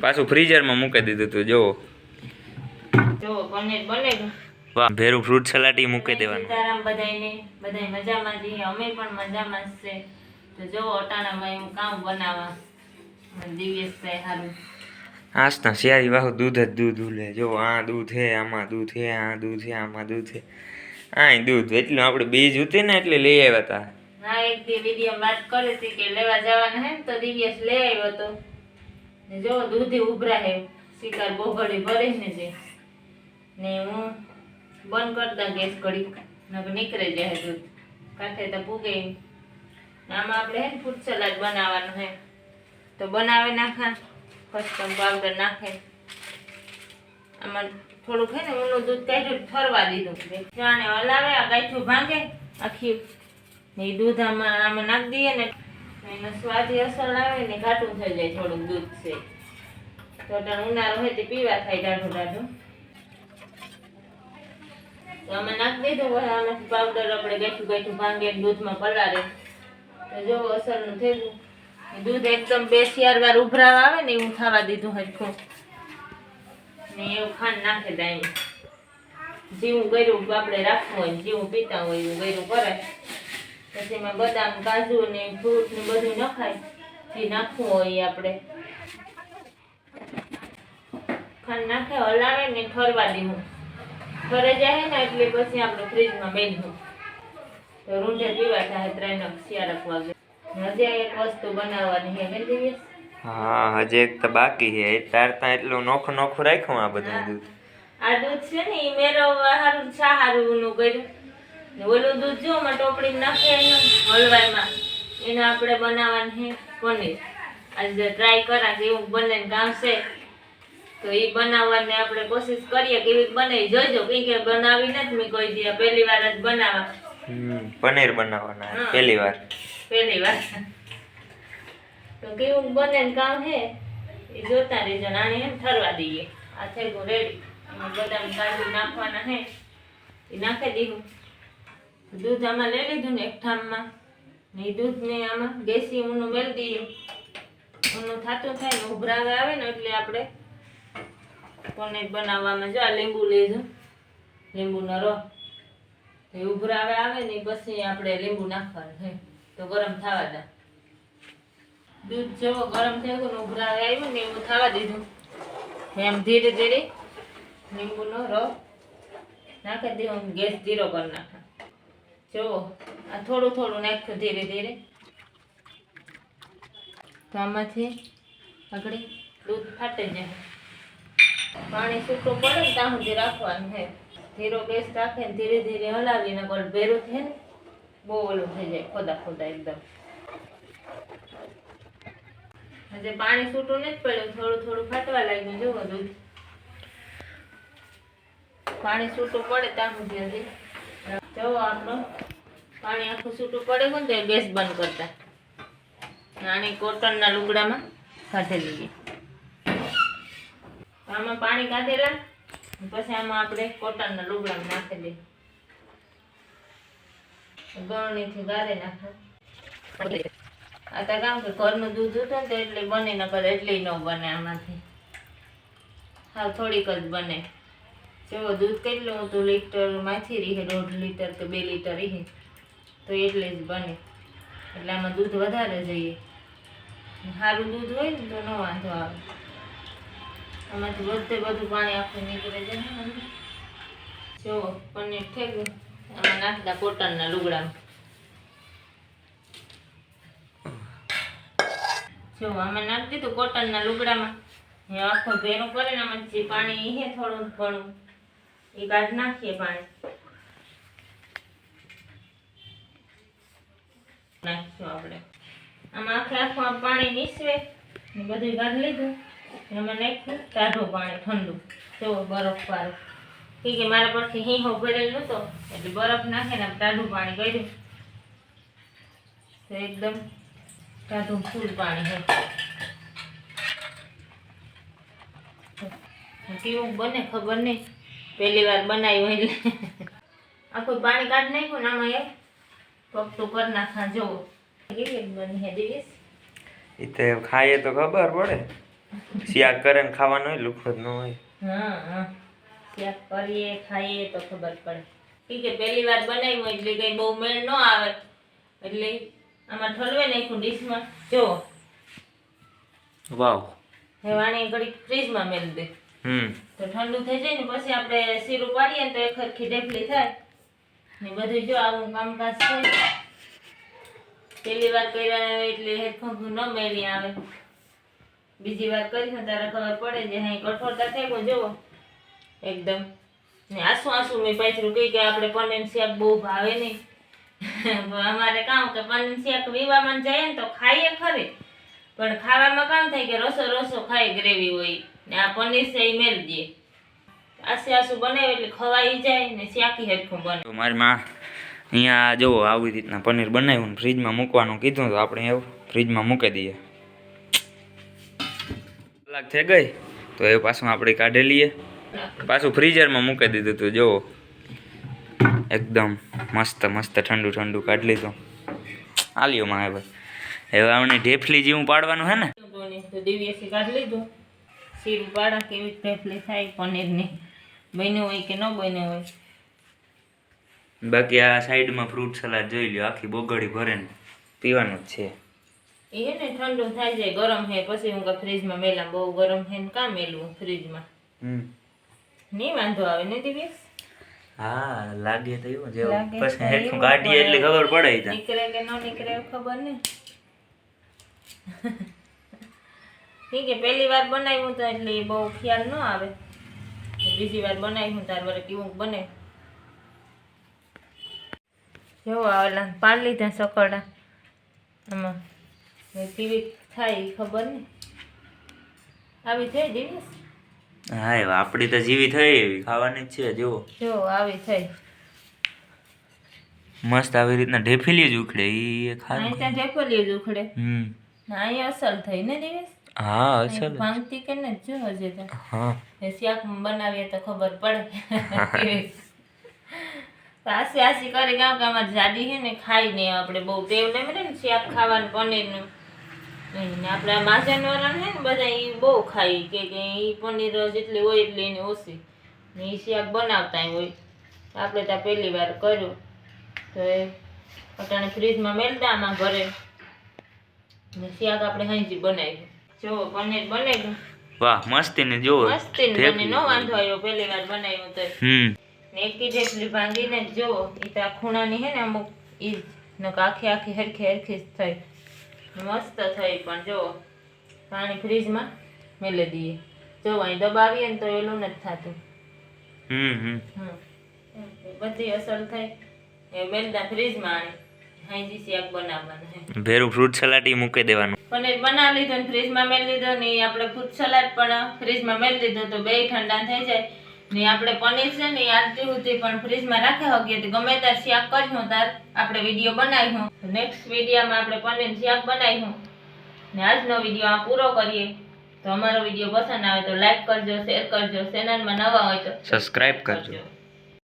પાછું ફ્રીઝરમાં મૂકી દીધું તું જો વાહ ભેરું ફ્રૂટ સલાટી મૂકી દેવાનું. સીતારામ બધાયને બધાય મજામાં છીએ અમે પણ મજામાં છે. તો જો અટાણામાં એવું કામ બનાવવા. દિવ્યેશભાઈ હારું. આસના શિયાળી વાહુ દૂધ જ દૂધ ઉલે. જો આ દૂધ હે આમાં દૂધ હે આ દૂધ હે આમાં દૂધ હે. આ દૂધ એટલું આપણે બીજ ઉતી ને એટલે લઈ આવ્યા હતા હા એક દી વીડિયો વાત કરી હતી કે લેવા જવાના હે તો દિવ્યેશ લઈ આવ્યો હતો. ને જો દૂધી ઉભરા હે, શિકાર બોગડી ભરીને જે ને હું બંધ કરતા ગેસ ઘડી નક નીકળે જાય દૂધ. કાંઠે તો પૂગે આમાં આપણે હે ફૂડ સલાડ બનાવવાનું હે. તો બનાવી નાખા કસ્ટમ પાવડર નાખે. આમાં થોડુંક હે ને ઊનું દૂધ કાઢ્યું ઠરવા દીધું. જાણે હલાવે, આ ગાંઠું ભાંગે, આખી. ને એ દૂધ આમાં આમાં નાખી દઈએ ને એનો સ્વાદ અસર આવે ને ઘાટું થઈ જાય થોડુંક દૂધ છે. તો ઉનાળો હોય તે પીવા થાય ડાઢું ડાઢું તો અમે નાખી દીધું, હવે પાવડર આપણે ગેઠું ગેઠું ભાંગે દૂધમાં પલાળે. તો જો થઈ ગયું. દૂધ એકદમ બે ચાર વાર ઉભરાવ આવે ને એવું થવા દીધું હરખું. ને એવું ખાંડ નાખે દાઈ જેવું ગયું આપણે રાખવું હોય જેવું પીતા હોય એવું ગયું કરાય પછી એમાં બદામ કાજુ ને ફ્રૂટ ને બધું નખાય. જે નાખવું હોય આપણે. ખાંડ નાખે હલાવે ને ઠરવા દેવું. ઠરે જાય ને એટલે પછી આપણે ફ્રીજમાં મેળવું તો રૂંઢે પીવા થાય ત્રણ શિયાળક વાગે. હજી એક વસ્તુ બનાવવાની હે દિવ્યેશ? હા હજી એક તો બાકી છે. તારતા એટલું નોખું નોખું રાખ્યું આ બધું દૂધ. આ દૂધ છે ને એ મેરવવા સારું હારું નું કર્યું. ઓલું દૂધ જો માં ટોપડી નાખે હલવાઈમાં. એને આપણે બનાવવાનું છે પનીર. આજે ટ્રાય કરા કે એવું બને ગામશે. કામ છે તો એ બનાવવાની આપણે કોશિશ કરીએ કે એવી બનાવી જોઈજો કંઈ કે બનાવી નથી મેં કોઈ દી પહેલી વાર જ બનાવવા. પનીર બનાવવાના પહેલી વાર. પહેલી વાર. તો કેવું બને કામ હે એ જોતા રહેજો. ને આને એમ ઠરવા દઈએ. આ થઈ ગયું રેડી બદામ કાજુ નાખવાના હે એ નાખી દીધું. દૂધ આમાં લઈ લીધું ને એક ઠામમાં. ને એ દૂધને આમાં ગેસી ઊનું મેળ દઈએ ઊનું થતું થાય ને ઉભરાવે આવે ને એટલે આપણે પનીર બનાવવામાં જો આ લીંબુ લીધું. લીંબુનો રો એ ઉભરાવે આવે ને પછી આપણે લીંબુ નાખવાનું છે તો ગરમ થવા દે. દૂધ જેવો ગરમ થઈ ગયું ને ઉભરાવે આવ્યું ને એવું થવા દીધું. એમ ધીરે ધીરે લીંબુનો રો નાખી દેવું ગેસ ધીરો કરી નાખે. જુઓ આ થોડું થોડું નાખ્યું ધીરે ધીરે. તો આમાંથી આગળ દૂધ ફાટી જાય. પાણી સૂકું પડે ને ત્યાં સુધી રાખવાનું છે. ધીરો ગેસ રાખે ને ધીરે ધીરે હલાવીને કોઈ ભેરું થાય ને બહુ ઓલું થઈ જાય, ખોદા ખોદા એકદમ. હજી પાણી છૂટું નથી પડ્યું, થોડું થોડું ફાટવા લાગ્યું, જુઓ દૂધ. પાણી છૂટું પડે ત્યાં સુધી હજી. જુઓ આપણો. પાણી આખું છૂટું પડે ને તો ગેસ બંધ કરતા. નાની કોટનના લુગડામાં કાઢી લઈએ. આમાં પાણી કાઢેલા. પછી આમાં આપણે કોટનના લુગડામાં નાખી દઈએ. ગળણીથી ગારે નાખે આ તો કામ કે ઘરનું દૂધ હતું ને તો એટલે બને ન કરે એટલે ન બને આમાંથી. હા થોડીક જ બને. જેવો દૂધ કેટલું હતું લીટરમાંથી રહે, દોઢ લીટર કે બે લીટર રહે. તો એટલે જ બને. એટલે આમાં દૂધ વધારે જોઈએ. સારું દૂધ હોય ને તો ન વાંધો આવે. આમાંથી બધે બધું પાણી આખું નીકળે જાય ને. જો, પનીર થઈ ગયું આમાં નાખતા કોટનના લુગડામાં. જો, આમાં નાખી દીધું કોટનના લુગડામાં. આખો ભેરું કરીને આમાં જે પાણી છે થોડું ઘણું. એ કાઢી નાખીએ પાણી. નાખીશું આપણે. આમાં આખે આખું આમ પાણી નીસવે ને બધું કાઢી લીધું. એમાં નાખ્યું ટાઢું પાણી ઠંડુ. જો બરફ વાળું. ઠીક છે મારા પરથી હિંહો ભરેલું હતો એટલે બરફ નાખે ને આમ ટાઢું પાણી કર્યું. તો એકદમ ટાઢું ફૂલ પાણી છે કેવું બને ખબર નહીં. પહેલી વાર બનાવ્યું એટલે. આખું પાણી કાઢ નાખ્યું ને આમાં એક પગતું કરી નાખા જવો કેવી બની હે દિવેશ એ તો ખાઈએ તો ખબર પડે. શિયાક કરે ને ખાવાનું હોય લુખો જ ન હોય. હા હા. શિયાક કરીએ ખાઈએ તો ખબર પડે. ઠીક છે પહેલી વાર બનાવ્યું એટલે કઈ બહુ મેળ ન આવે. એટલે આમાં ઠલવે નાખ્યું ડીશમાં જો વાવ. હે વાણી ઘડીક ફ્રીજમાં મેળ દે. તો ઠંડુ થઈ જાય ને, પછી આપણે શીરું પાડીએ ને તો એક હરખી ઢેફલી થાય. ને બધું જો આવું કામકાજ છે પહેલી વાર કર્યા એટલે હેરખું ન મેળી આવે. બીજી વાર કરીશું ત્યારે ખબર પડે છે હા કઠોરતા થઈ ગયો જુઓ એકદમ. ને આસુ આસુ મેં પાછું કહી કે આપણે પનીર શાક બહુ ભાવે નહીં. અમારે કામ કે પનીર શાક વિવામાં જાય ને તો ખાઈએ ખરી. પણ ખાવામાં કામ થાય કે રસો રસો ખાય ગ્રેવી હોય. ને આ પનીર છે એ મેળ દે. આસે આસુ બનાવે એટલે ખવાઈ જાય ને શાકી હેરખું બને. તો મારી માં અહીંયા જુઓ આવી રીતના પનીર બનાવ્યું ફ્રીજમાં મૂકવાનું કીધું તો આપણે એવું ફ્રીજમાં મૂકી દઈએ. કલાક થઈ ગઈ તો એ પાછું આપણે કાઢી લઈએ. પાછું ફ્રીઝરમાં મૂકી દીધું હતું જુઓ. એકદમ મસ્ત મસ્ત ઠંડુ ઠંડુ કાઢી લીધું. આલ્યો માં હવે હવે આપણે ઢેફલી જેવું પાડવાનું હે ને? કાઢી લીધું. શીરું પાડા કેવી ઢેફલી થાય પનીરની બન્યું હોય કે ન બન્યું હોય. બાકી આ સાઈડમાં ફ્રૂટ સલાડ જોઈ લ્યો આખી બોગડી ભરે ને પીવાનું જ છે. એ ને ઠંડુ થાય જાય ગરમ હે પછી હું ફ્રીજમાં મેલા બહુ ગરમ હે ને કાં મેલું ફ્રીજમાં? હમ. નહીં વાંધો આવે ને દિવ્યેશ હા લાગે તો એવું જેવું પછી હેઠું કાઢીએ એટલે ખબર પડે નીકળે કે ન નીકળે ખબર નહીં ઠીક છે પહેલી વાર બનાવ્યું તો એટલે બહુ ખ્યાલ ન આવે. બીજી વાર બનાવ્યું તાર વરે કેવું બને. જેવો આવેલા પાડી લીધા સકડા આમાં કેવી થાય ખબર ને આવી થઈ દિનેશ હા એ આપણી તો જીવી થઈ એવી ખાવાની જ છે જુઓ. જો આવી થઈ. મસ્ત આવી રીતના ઢેફીલી જ ઉખડે એ ખાવાનું ત્યાં ઢેફલી જ ઉખડે. હમ. ને અસલ થઈ ને દિનેશ હા અસલ ભાંગતી કે ને જો હજી તો. હા. એ શાક બનાવીએ તો ખબર પડે. આસી આસી કરી ગામ કે અમારે જાડી છે ને ખાઈ ને આપણે બહુ ટેવ મળે ને શાક ખાવાનું પનીરનું. ને આપણે આ માજન વાળા છે ને બધા એ બહુ ખાઈ કે કે એ પનીર જેટલી હોય એટલી એની ઓછી ને એ શાક બનાવતા હોય. આપણે ત્યાં પહેલી વાર કર્યું. તો એ અટાણે ફ્રીજમાં મેલતા આમાં ઘરે. ને શાક આપણે હંજી બનાવ્યું. જો પનીર વાહ મસ્તી ને જો મસ્તી ને બને નો વાંધો આવ્યો પહેલી વાર બનાવ્યું તો. હમ. ને એકી ઢેફલી ભાંગીને જો એ તો ખૂણાની હે ને અમુક ઈ જ નક આખી આખી હરખી હરખી જ થઈ. મસ્ત થઈ પણ જો પાણી ફ્રીજમાં મેલી દઈએ જો અહીં દબાવીએ ને તો એલું નથી થતું. હમ હમ. બધી અસર થઈ. એ મેલતા ફ્રીજમાં આણી. હાંજી શાક બનાવવાનું. ભેરું ફ્રૂટ સલાડ ઈ મૂકી દેવાનું. પનીર બનાવી લીધો ને ફ્રીજમાં મેળ લીધો ને આપણે ફ્રૂટ સલાડ પણ ફ્રીજમાં મેળ લીધો તો બે ઠંડા થઈ જાય. ને આપણે પનીર છે ને ઈ આજથી સુધી પણ ફ્રીજમાં રાખી શકીએ તો ગમે ત્યારે શાક કર્યું તાર આપણે વીડિયો બનાવ્યું નેક્સ્ટ વિડીયોમાં આપણે પનીર શાક બનાવ્યું ને આજનો વીડિયો આ પૂરો કરીએ. તો અમારો વીડિયો પસંદ આવે તો લાઈક કરજો શેર કરજો ચેનલમાં નવા હોય તો સબસ્ક્રાઇબ કરજો.